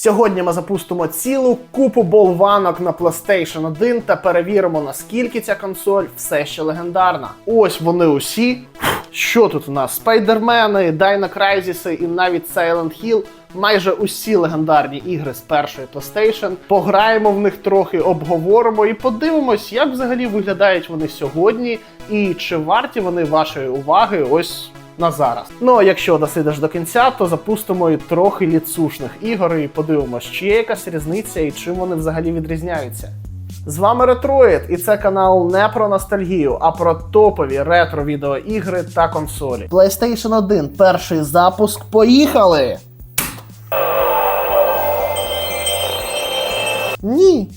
Сьогодні ми запустимо цілу купу болванок на PlayStation 1 та перевіримо, наскільки ця консоль все ще легендарна. Ось вони усі. Що тут у нас? Спайдермени, Dino Crisis і навіть Silent Hill. Майже усі легендарні ігри з першої PlayStation. Пограємо в них трохи, обговоримо і подивимось, як взагалі виглядають вони сьогодні, і чи варті вони вашої уваги ось на зараз. Ну а якщо досидиш до кінця, то запустимо і трохи ліцушних ігор і подивимось, чи є якась різниця і чим вони взагалі відрізняються. З вами Ретроїд, і це канал не про ностальгію, а про топові ретро відеоігри та консолі. PlayStation 1, перший запуск. Поїхали! Ні.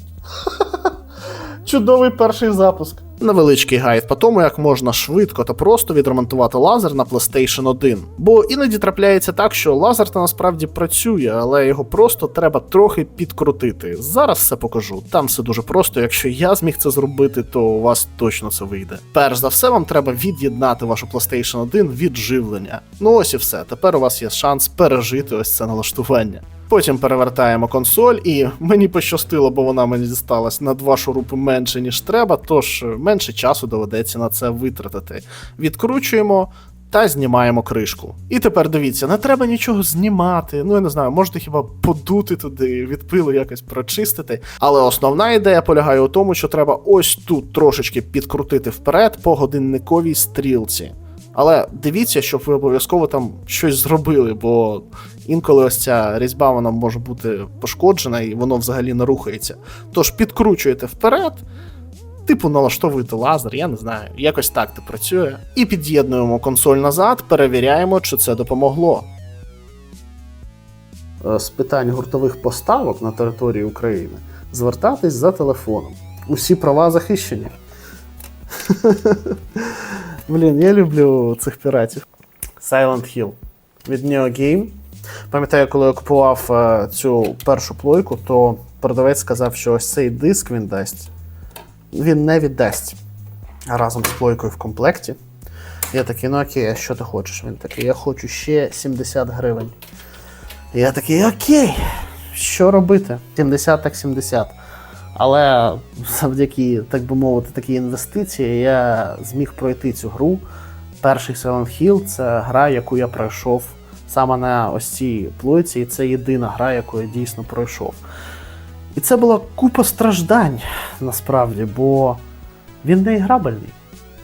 Чудовий перший запуск. Невеличкий гайд по тому, як можна швидко та просто відремонтувати лазер на PlayStation 1. Бо іноді трапляється так, що лазер та насправді працює, але його просто треба трохи підкрутити. Зараз все покажу. Там все дуже просто. Якщо я зміг це зробити, то у вас точно це вийде. Перш за все, вам треба від'єднати вашу PlayStation 1 від живлення. Ну ось і все. Тепер у вас є шанс пережити ось це налаштування. Потім перевертаємо консоль, і мені пощастило, бо вона мені дісталась на два шурупи менше, ніж треба, тож менше часу доведеться на це витратити. Відкручуємо. Та знімаємо кришку. І тепер дивіться, не треба нічого знімати. Ну я не знаю, можете хіба подути туди, від пилу якось прочистити. Але основна ідея полягає у тому, що треба ось тут трошечки підкрутити вперед по годинниковій стрілці. Але дивіться, щоб ви обов'язково там щось зробили, бо інколи ось ця різьба вона може бути пошкоджена і воно взагалі не рухається. Тож підкручуєте вперед, типу налаштовуєте лазер, я не знаю, якось так це працює. І під'єднуємо консоль назад, перевіряємо, чи це допомогло. Е, З питань гуртових поставок на території України звертатись за телефоном. Усі права захищені. Блін, я люблю цих піратів. Silent Hill від Neo. Пам'ятаю, коли я купував е, цю першу плойку, то продавець сказав, що ось цей диск він дасть. Він не віддасть разом з плойкою в комплекті. Я такий, ну окей, а що ти хочеш? Він такий, я хочу ще 70 гривень. Я такий, окей, що робити? 70 так 70. Але завдяки, так би мовити, такій інвестиції я зміг пройти цю гру. Перший Silent Hill це гра, яку я пройшов саме на ось цій плойці, і це єдина гра, яку я дійсно пройшов. І це була купа страждань насправді, бо він не іграбельний.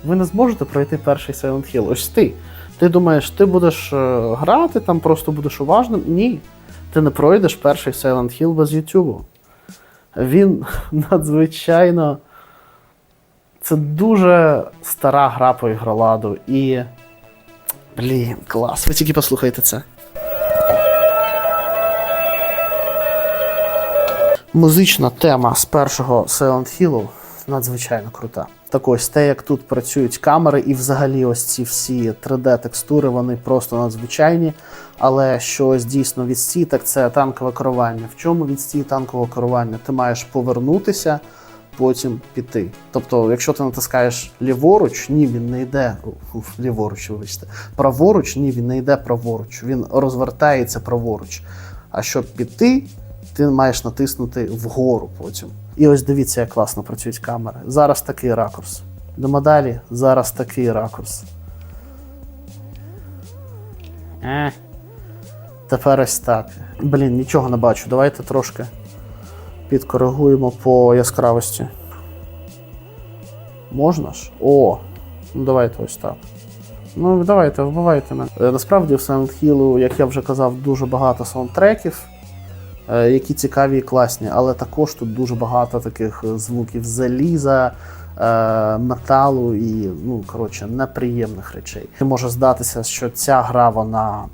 Ви не зможете пройти перший Silent Hill. Ось ти. Ти думаєш, ти будеш е, грати, там просто будеш уважним? Ні. Ти не пройдеш перший Silent Hill без YouTube. Він надзвичайно. Це дуже стара гра по ігроладу і. Блін, клас. Ви тільки послухайте це. Музична тема з першого Silent Hill надзвичайно крута. Так ось те, як тут працюють камери, і взагалі ось ці всі 3D-текстури, вони просто надзвичайні. Але що ось дійсно відстій, це танкове керування. В чому відстій танкового керування? Ти маєш повернутися, потім піти. Тобто, якщо ти натискаєш ліворуч, ні, він не йде ліворуч, вибачте. Праворуч, ні, він не йде праворуч. Він розвертається праворуч. А щоб піти, ти маєш натиснути вгору потім. І ось дивіться, як класно працюють камери. Зараз такий ракурс. Йдемо далі, зараз такий ракурс. Е. Тепер ось так. Блін, нічого не бачу. Давайте трошки підкоригуємо по яскравості. Можна ж? О! Ну давайте ось так. Ну, давайте, вбивайте мене. Е, Насправді в Silent Hill, як я вже казав, дуже багато саундтреків, які цікаві і класні, але також тут дуже багато таких е, звуків заліза, е, металу і, ну, коротше, неприємних речей. Може здатися, що ця гра, вона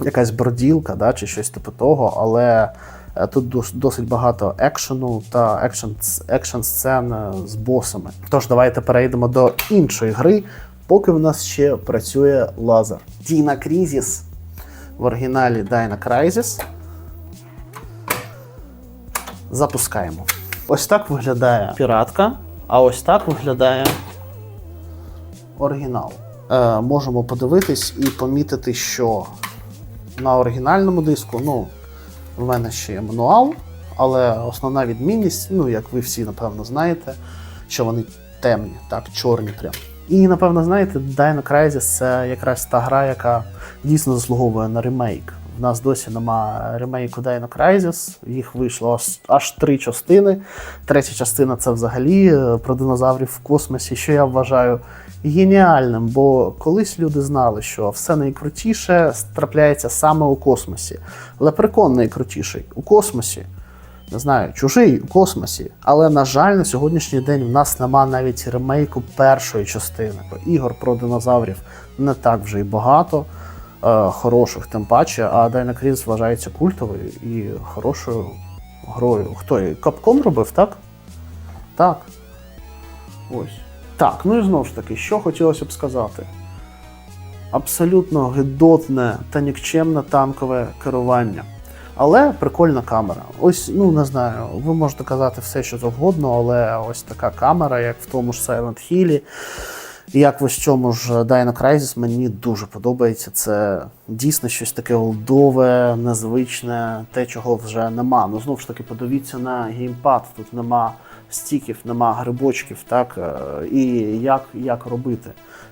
якась броділка, да, чи щось типу того, але е, тут досить багато екшену та екшен, екшен сцен е, з босами. Тож давайте перейдемо до іншої гри, поки в нас ще працює лазер. Dino Crisis в оригіналі Dino Crisis. Запускаємо. Ось так виглядає піратка, а ось так виглядає оригінал. Е, можемо подивитись і помітити, що на оригінальному диску, ну, В мене ще є мануал, але основна відмінність, ну як ви всі напевно знаєте, що вони темні, так, чорні прям. І напевно знаєте, Dino Crisis це якраз та гра, яка дійсно заслуговує на ремейк. В нас досі нема ремейку Dino Crisis, їх вийшло аж, три частини. Третя частина це взагалі е, про динозаврів в космосі, що я вважаю геніальним, бо колись люди знали, що все найкрутіше трапляється саме у космосі. Лепрекон найкрутіший у космосі. Не знаю, чужий у космосі. Але, на жаль, на сьогоднішній день в нас нема навіть ремейку першої частини. Ігор про динозаврів не так вже й багато. Е, хороших, тим паче, а Dino Crisis вважається культовою і хорошою грою. Хто її? Капком робив, так? Так. Ось. Так, ну і знову ж таки, що хотілося б сказати. Абсолютно гидотне та нікчемне танкове керування. Але прикольна камера. Ось, ну не знаю, ви можете казати все, що завгодно, але ось така камера, як в тому ж Silent Hill, як в ось цьому ж Dino Crisis, мені дуже подобається. Це дійсно щось таке олдове, незвичне, те, чого вже нема. Ну знову ж таки, подивіться на геймпад. Тут нема стіків, нема грибочків, так е, і як, як робити.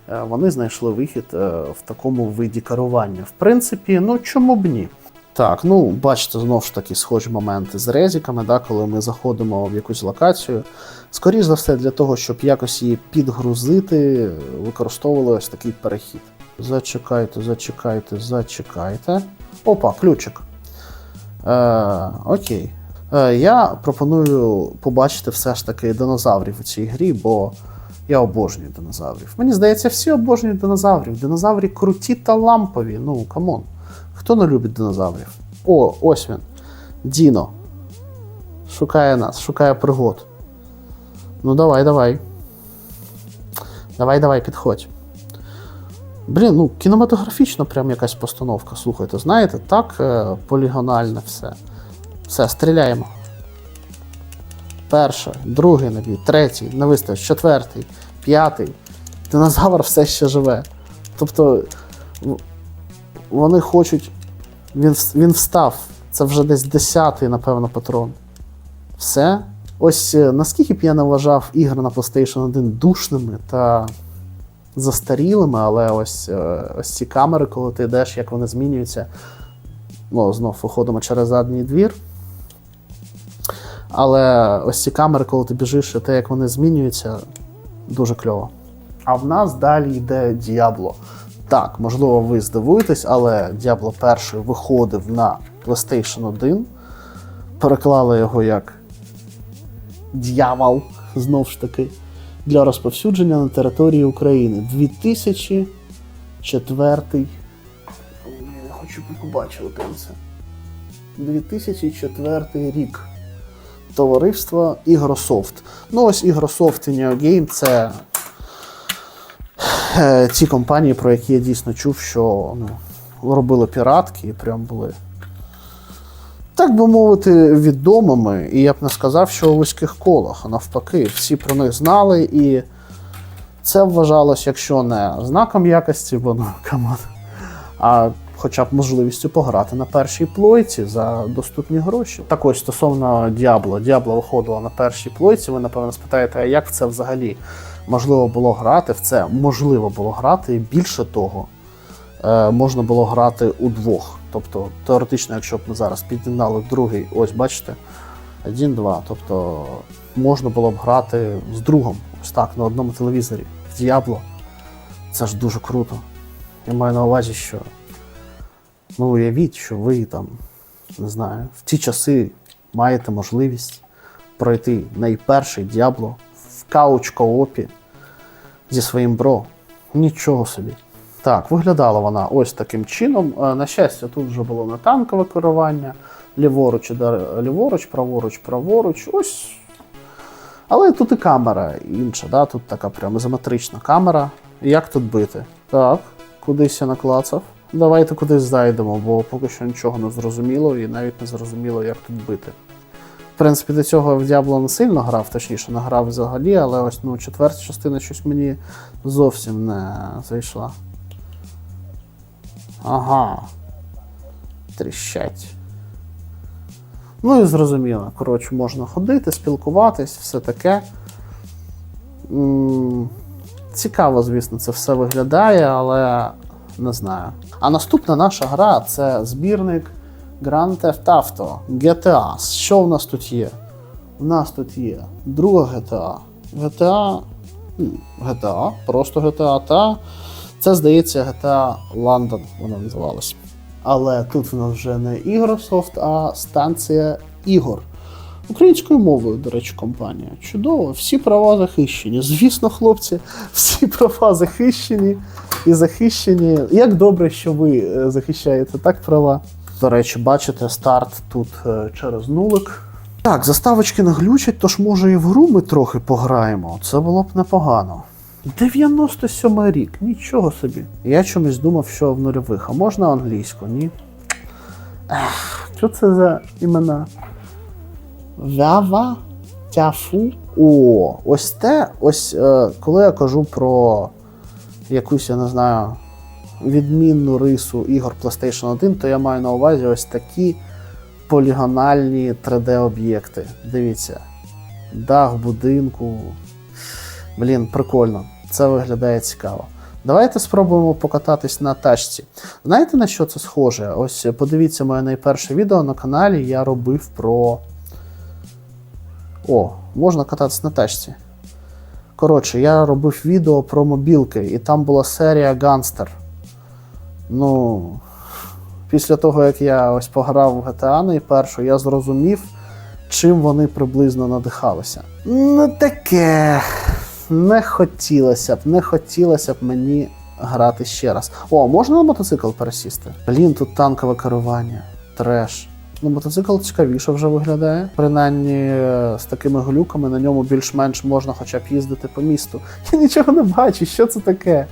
Е, Вони знайшли вихід е, в такому виді керування. В принципі, ну чому б ні? Так, ну бачите, знову ж таки схожі моменти з резиками, да, коли ми заходимо в якусь локацію. Скоріше за все, для того, щоб якось її підгрузити, використовували ось такий перехід. Зачекайте, зачекайте, зачекайте. Опа, ключик. Е, окей. Е, я пропоную побачити все ж таки динозаврів у цій грі, бо я обожнюю динозаврів. Мені здається, всі обожнюють динозаврів. Динозаврі круті та лампові. Ну, камон. Хто не любить динозаврів? О, ось він. Діно. Шукає нас, шукає пригод. Ну давай, давай. Давай, давай, підходь. Блін, ну кінематографічна прям якась постановка. Слухайте, знаєте, так е, полігональне все. Все, стріляємо. Перший, другий набій, третій, не виставиш, четвертий, п'ятий. Динозавр все ще живе. Тобто вони хочуть. Він, він встав. Це вже десь десятий, напевно, патрон. Все. Ось е, наскільки б я не вважав ігри на PlayStation 1 душними та застарілими, але ось, е, ось ці камери, коли ти йдеш, як вони змінюються. Ну, знов виходимо через задній двір. Але ось ці камери, коли ти біжиш, і те, як вони змінюються, дуже кльово. А в нас далі йде Діабло. Так, можливо, ви здивуєтесь, але Diablo 1 виходив на PlayStation 1. Переклали його як Дьявол, знов ж таки, для розповсюдження на території України. 2004. Я не хочу побачити це. 2004 рік. Товариство Ігрософт. Ну, ось Ігрософт і Neo Game це е, ті компанії, про які я дійсно чув, що ну, робили піратки і прям були. Так би мовити, відомими, і я б не сказав, що у вузьких колах, навпаки, всі про них знали, і це вважалось, якщо не знаком якості, бо ну камон, а хоча б можливістю пограти на першій плойці за доступні гроші. Так ось стосовно Діабло. Діабло виходило на першій плойці. Ви напевно спитаєте, а як це взагалі можливо було грати? В це можливо було грати. Більше того, е, можна було грати удвох. Тобто, теоретично, якщо б ми зараз підігнали другий, ось бачите, один-два. Тобто можна було б грати з другом, ось так, на одному телевізорі. В Діабло. Це ж дуже круто. Я маю на увазі, що ну, уявіть, що ви там, не знаю, в ті часи маєте можливість пройти найперший Діабло в кауч коопі зі своїм бро. Нічого собі. Так, виглядала вона ось таким чином. Е, На щастя, тут вже було не танкове керування, ліворуч, ліворуч, праворуч, праворуч. Ось. Але тут і камера інша, да? тут така прям ізометрична камера. Як тут бити? Так, кудись я наклацав. Давайте кудись зайдемо, бо поки що нічого не зрозуміло і навіть не зрозуміло, як тут бити. В принципі, до цього в Diablo не сильно грав, точніше, не грав взагалі, але ось ну, четверта частина щось мені зовсім не зайшла. Ага. Тріщать. Ну і зрозуміло, коротше, можна ходити, спілкуватись, все таке. Цікаво, звісно, це все виглядає, але не знаю. А наступна наша гра це збірник Grand Theft Auto GTA. Що в нас тут є? У нас тут є друга GTA. GTA. GTA, просто GTA, та це здається GTA London, вона називалась. Але тут в нас вже не Ігрософт, а станція ігор. Українською мовою, до речі, компанія. Чудово, всі права захищені. Звісно, хлопці, всі права захищені і захищені. Як добре, що ви е, захищаєте так права. До речі, бачите, старт тут е, через нулик. Так, заставочки наглючать, тож може і в гру ми трохи пограємо. Це було б непогано. 97 рік, нічого собі. Я чомусь думав, що в нульових, а можна англійську, ні? Ех, що це за імена? Вява, тяфу. О, ось те, ось е, коли я кажу про якусь, я не знаю, відмінну рису ігор PlayStation 1, то я маю на увазі ось такі полігональні 3D-об'єкти. Дивіться. Дах будинку. Блін, прикольно. Це виглядає цікаво. Давайте спробуємо покататись на тачці. Знаєте на що це схоже? Ось подивіться моє найперше відео на каналі. Я робив про. О, можна кататися на тачці. Коротше, я робив відео про мобілки, і там була серія Ганстер. Ну, після того, як я ось пограв в GTA найпершу, я зрозумів, чим вони приблизно надихалися. Ну таке. Не хотілося б, не хотілося б мені грати ще раз. О, можна на мотоцикл пересісти? Блін, тут танкове керування. Треш. Ну, мотоцикл цікавіше вже виглядає. Принаймні, е, з такими глюками на ньому більш-менш можна хоча б їздити по місту. Я нічого не бачу, що це таке.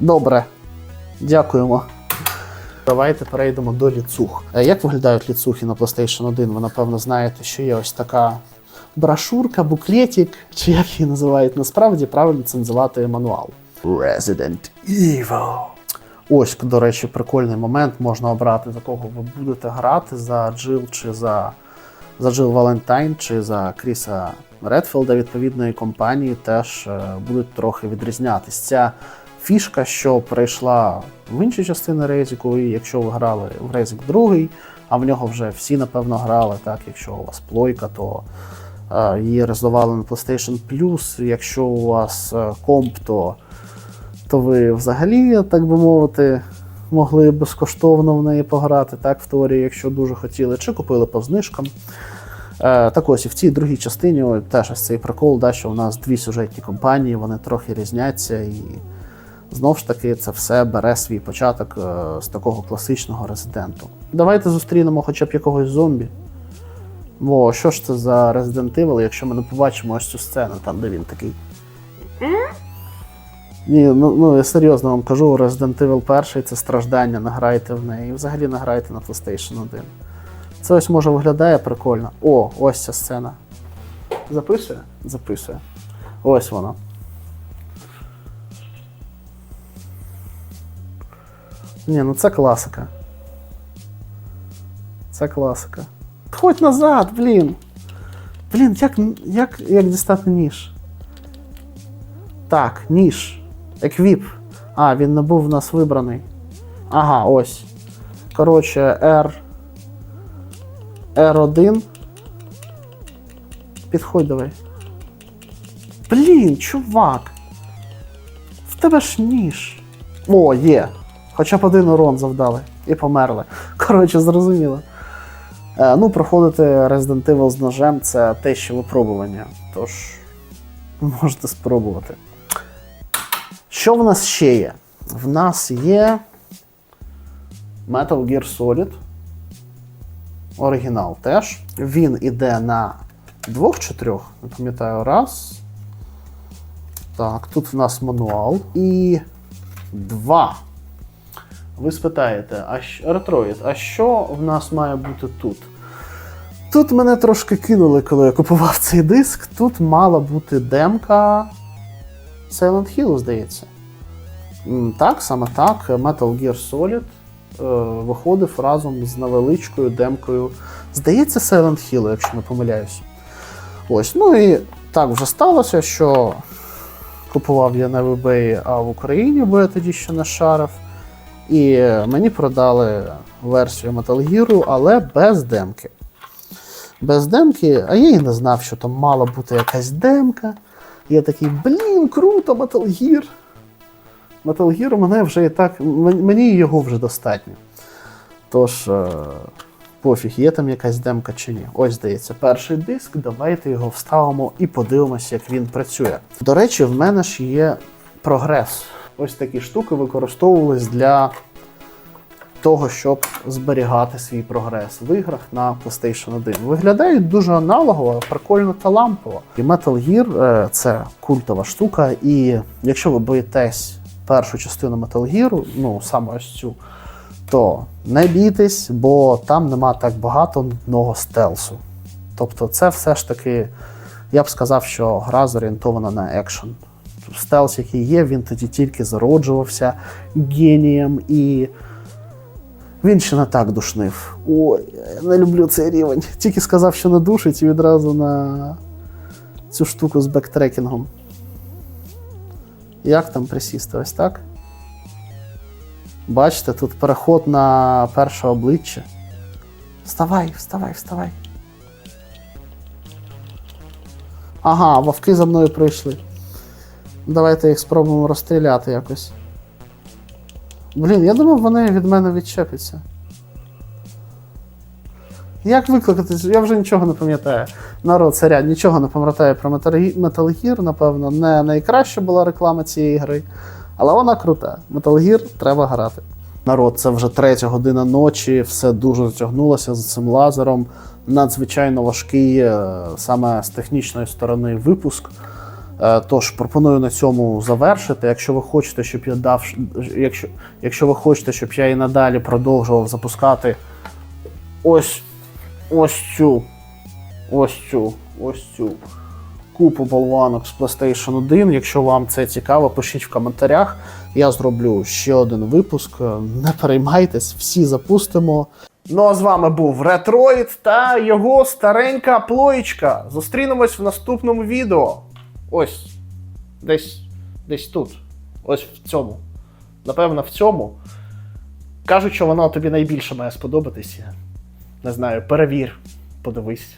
Добре. Дякуємо. Давайте перейдемо до ліцух. Е, Як виглядають ліцухи на PlayStation 1? Ви, напевно, знаєте, що є ось така брошурка, буклетик, чи як її називають насправді, правильно це називати мануал. Resident Evil. Ось, до речі, прикольний момент. Можна обрати, за кого ви будете грати, за Джил чи за, за Джил Валентайн, чи за Кріса Редфілда відповідної компанії теж е, будуть трохи відрізнятись. Ця фішка, що прийшла в інші частини Резіку, і якщо ви грали в Резік 2, а в нього вже всі, напевно, грали, так, якщо у вас плойка, то її роздавали на PlayStation Plus. Якщо у вас е, комп, то то ви взагалі, так би мовити, могли безкоштовно в неї пограти, так, в теорії, якщо дуже хотіли, чи купили по знижкам. Е, так ось і в цій другій частині теж ось цей прикол, да, що у нас дві сюжетні компанії, вони трохи різняться, і знов ж таки це все бере свій початок е, з такого класичного резиденту. Давайте зустрінемо хоча б якогось зомбі. Бо що ж це за Resident Evil, якщо ми не побачимо ось цю сцену, там, де він такий. Ні, ну, ну я серйозно вам кажу, Resident Evil 1 це страждання, не грайте в неї. І взагалі не грайте на PlayStation 1. Це ось може виглядає прикольно. О, ось ця сцена. Записує? Записує. Ось воно. Ні, ну це класика. Це класика. Ходь назад, блін. Блін, як, як, як дістати ніж? Так, ніж. Еквіп. А, він не був в нас вибраний. Ага, ось. Коротше, R. R1. Підходь давай. Блін, чувак. В тебе ж ніж. О, є. Хоча б один урон завдали і померли. Коротше, зрозуміло. Е, ну, проходити Resident Evil з ножем це те, що випробування. Тож, можете спробувати. Що в нас ще є? В нас є Metal Gear Solid. Оригінал теж. Він іде на двох чи трьох, не пам'ятаю, раз. Так, тут в нас мануал. І два. Ви спитаєте, а Ретроїд, а що в нас має бути тут? Тут мене трошки кинули, коли я купував цей диск. Тут мала бути демка Silent Hill, здається. Так, саме так. Metal Gear Solid. е, виходив разом з невеличкою демкою. Здається, Silent Hill, якщо не помиляюсь. Ось, ну і так вже сталося, що купував я на eBay, а в Україні, бо я тоді ще не шарив. І мені продали версію Metal Gear, але без демки. Без демки, а я і не знав, що там мала бути якась демка. Я такий, блін, круто, Metal Gear. Metal Gear мене вже і так. Мені його вже достатньо. Тож, е, пофіг, є там якась демка чи ні. Ось здається, перший диск. Давайте його вставимо і подивимося, як він працює. До речі, в мене ж є прогрес. Ось такі штуки використовувались для того, щоб зберігати свій прогрес в іграх на PlayStation 1. Виглядають дуже аналогово, прикольно та лампово. І Metal Gear е, це культова штука, і якщо ви боїтесь першу частину Metal Gear, ну саме ось цю, то не бійтесь, бо там нема так багато нудного стелсу. Тобто, це все ж таки, я б сказав, що гра зорієнтована на екшен. Стелс, який є, він тоді тільки зароджувався генієм і. Він ще не так душнив. Ой, я не люблю цей рівень. Тільки сказав, що не душить, і відразу на цю штуку з бектрекінгом. Як там присісти? Ось так? Бачите, тут переход на перше обличчя. Вставай, вставай, вставай. Ага, вовки за мною прийшли. Давайте їх спробуємо розстріляти якось. Блін, я думав, вони від мене відчепляться. Як викликати? Я вже нічого не пам'ятаю. Народ, царя, нічого не пам'ятаю про Metal Gear, напевно, не найкраща була реклама цієї гри, але вона крута. Metal Gear треба грати. Народ, це вже третя година ночі, все дуже затягнулося з цим лазером. Надзвичайно важкий е, саме з технічної сторони випуск. Е, Тож пропоную на цьому завершити. Якщо ви хочете, щоб я дав, якщо, якщо ви хочете, щоб я і надалі продовжував запускати ось ось цю, ось цю, ось цю купу болванок з PlayStation 1. Якщо вам це цікаво, пишіть в коментарях. Я зроблю ще один випуск. Е, Не переймайтесь, всі запустимо. Ну а з вами був Ретроїд та його старенька плоєчка. Зустрінемось в наступному відео. Ось. Десь. Десь тут. Ось в цьому. Напевно, в цьому. Кажуть, що воно тобі найбільше має сподобатися. Не знаю, перевір, подивись.